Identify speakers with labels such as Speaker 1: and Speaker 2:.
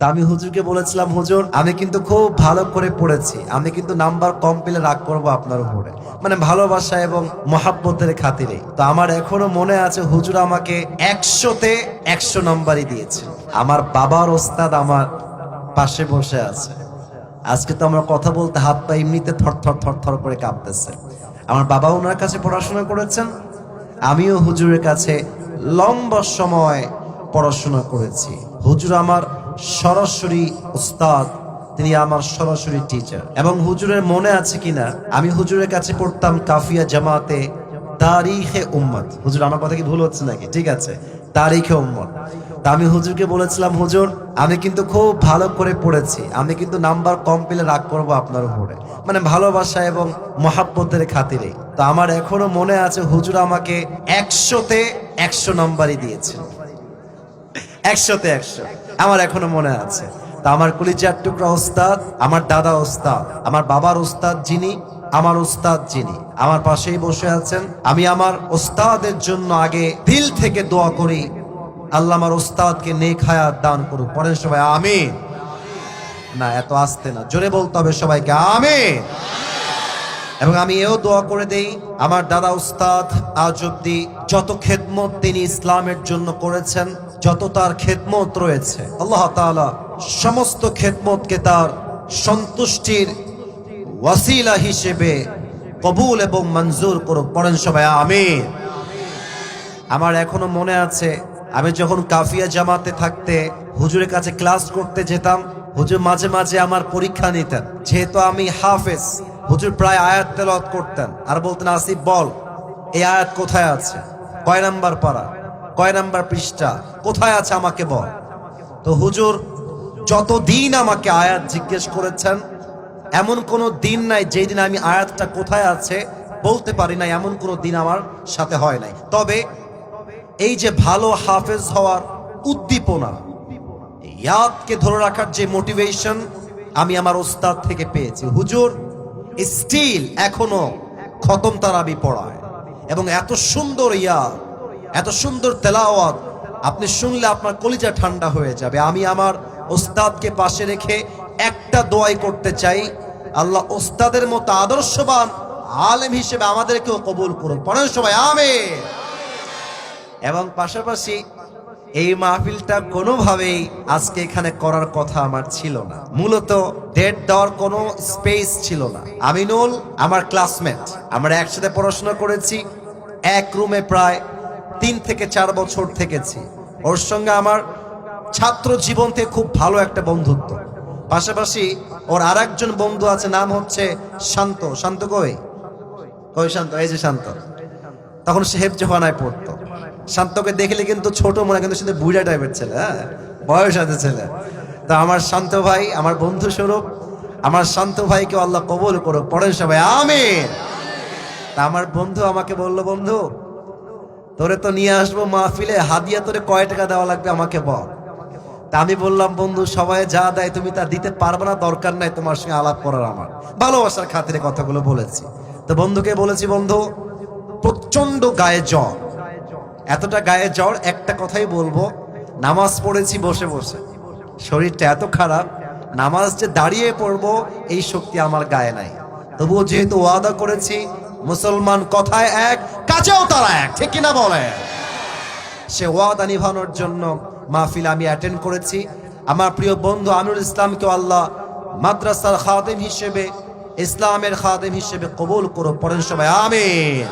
Speaker 1: তা আমি হুজুরকে বলেছিলাম, হুজুর, আমি কিন্তু খুব ভালো করে পড়েছি। আমি কিন্তু নাম্বার কম পেলে রাগ করব আপনার উপরে। মানে ভালোবাসা এবং মহাব্বতের খাতিরে। তো আমার এখনও মনে আছে, হুজুর আমাকে একশোতে একশো নাম্বারই দিয়েছে আমার বাবার ওস্তাদ আমার পাশে বসে আছে। আজকে তো আমরা কথা বলতে হাত পা এমনিতে থর থর থর থর করে কাঁপতেছে। আমার বাবা ওনার কাছে পড়াশোনা করেছেন। আমিও হুজুরের কাছে লম্বা সময় পড়াশোনা করেছি। হুজুর আমার সরাসরি উস্তাদ, তিনি আমার সরাসরি টিচার এবং হুজুরের মনে আছে কিনা? আমি হুজুরের কাছে পড়তাম কাফিয়া জামাতে তারিখে উম্মত। হুজুর, আমার কথা কি ভুল হচ্ছে নাকি? ঠিক আছে, তারিখে উম্মত। তা আমি হুজুরকে বলেছিলাম, হুজুর, আমি কিন্তু খুব ভালো করে পড়েছি। আমি কিন্তু নাম্বার কম পেলে রাগ করব আপনার উপরে। মানে ভালোবাসা এবং মহাব্বতের খাতিরে। তো আমার এখনও মনে আছে, হুজুর আমাকে একশোতে একশো নাম্বারই দিয়েছিল একশোতে একশো। আমার এখনও মনে আছে। তা আমার কলিজার টুকরা ওস্তাদ, আমার দাদা ওস্তাদ, আমার বাবার ওস্তাদ যিনি, আমার ওস্তাদ যিনি। আমার পাশেই বসে আছেন। আমি আমার ওস্তাদের জন্য আগে দিল থেকে দোয়া করি। আল্লাহ আমার ওস্তাদকে নেক হায়াত দান করুক। পরের সবাই আমি না, এত আসতে না। জোরে বলতে হবে সবাইকে আমি এবং আমি এও দোয়া করে দেই, আমার দাদা উস্তাদ আজ অব্দি যত খেদমত তিনি ইসলামের জন্য করেছেন যত তার খেদমত রয়েছে, আল্লাহ তাআলা সমস্ত খেদমতকে তার সন্তুষ্টির ওয়াসিলা হিসেবে কবুল এবং মঞ্জুর করুক। পড়েন সবাই, আমিন। আমার এখনও মনে আছে, আমি যখন কাফিয়া জামাতে থাকতে হুজুরের কাছে ক্লাস করতে যেতাম, হুজুর মাঝে মাঝে আমার পরীক্ষা নিতেন। যেহেতু আমি হাফেজ, হুজুর প্রায় আয়াত তেলাওয়াত করতেন। আর বলতেন, আসিফ, বল, এই আয়াত কোথায় আছে? কয় নাম্বার পারা? কয় নাম্বার পৃষ্ঠা? কোথায় আছে আমাকে বল। তো হুজুর, যতদিন আমাকে আয়াত জিজ্ঞেস করেছেন, এমন কোনো দিন নাই যেই দিন আমি আয়াতটা কোথায় আছে বলতে পারি না এমন কোনো দিন আমার সাথে হয় নাই। তবে এই যে ভালো হাফেজ হওয়ার উদ্দীপনা ইয়াদকে ধরে রাখার যে মোটিভেশন আমি আমার ওস্তাদ থেকে পেয়েছি। হুজুর, স্টিল এখনও খতম তারাবি পড়ায় এবং এত সুন্দর ইয়াদ এত সুন্দর তেলাওয়াত, আপনি শুনলে আপনার কলিজা ঠান্ডা হয়ে যাবে। আমি আমার ওস্তাদকে পাশে রেখে একটা দোয়াই করতে চাই, আল্লাহ ওস্তাদের মতো আদর্শবান আলেম হিসেবে আমাদেরকেও কবুল করুন। পড়েন সবাই, আমিন। এবং পাশাপাশি এই মাহফিলটা কোনোভাবেই আজকে এখানে করার কথা আমার ছিল না। মূলত ডেট দেওয়ার কোনো স্পেস ছিল না। আমিনুল, আমার ক্লাসমেট আমরা একসাথে পড়াশোনা করেছি, এক রুমে প্রায় তিন থেকে চার বছর থেকেছি। ওর সঙ্গে আমার ছাত্র জীবন থেকে খুব ভালো একটা বন্ধুত্ব। পাশাপাশি ওর আর একজন বন্ধু আছে, নাম হচ্ছে শান্ত। শান্ত কই? কই শান্ত? এই যে শান্ত। তখন সে হেফ জোহানায় পড়তো। শান্তকে দেখলে কিন্তু ছোট মনে কিন্তু সে বুড়া টাইপের ছেলে হ্যাঁ? বয়স আছে ছেলে। তো আমার শান্ত ভাই, আমার বন্ধু স্বরূপ, আমার শান্ত ভাইকে আল্লাহ কবল করুক, পড়েন সবাই আমি তা আমার বন্ধু আমাকে বলল, বন্ধু তোরে তো নিয়ে আসব মাহফিলে, হাদিয়া তোরে কয় টাকা দেওয়া লাগবে আমাকে বল। তা আমি বললাম, বন্ধু, সবাই যা দেয় তুমি তা দিতে পারবে না, দরকার নাই তোমার সঙ্গে আলাপ করার আমার। ভালোবাসার খাতিরে কথাগুলো বলেছি। তো বন্ধুকে বলেছি, বন্ধু প্রচণ্ড গায়ে জ্বর। এতটা গায়ে জ্বর, একটা কথাই বলব, নামাজ পড়েছি বসে বসে। শরীরটা এত খারাপ, নামাজ যে দাঁড়িয়ে পড়ব, এই শক্তি আমার গায়ে নাই। তবুও যেহেতু ওয়াদা করেছি মুসলমান কথায় এক, কাজেও তারা এক, ঠিক কিনা বলে? সে ওয়াদা নিভানোর জন্য মাহফিল আমি অ্যাটেন্ড করেছি। আমার প্রিয় বন্ধু আমিরুল ইসলামকে আল্লাহ মাদ্রাসার খাদেম হিসেবে, ইসলামের খাদেম হিসেবে কবুল করো পড়েন সবাই, আমিন।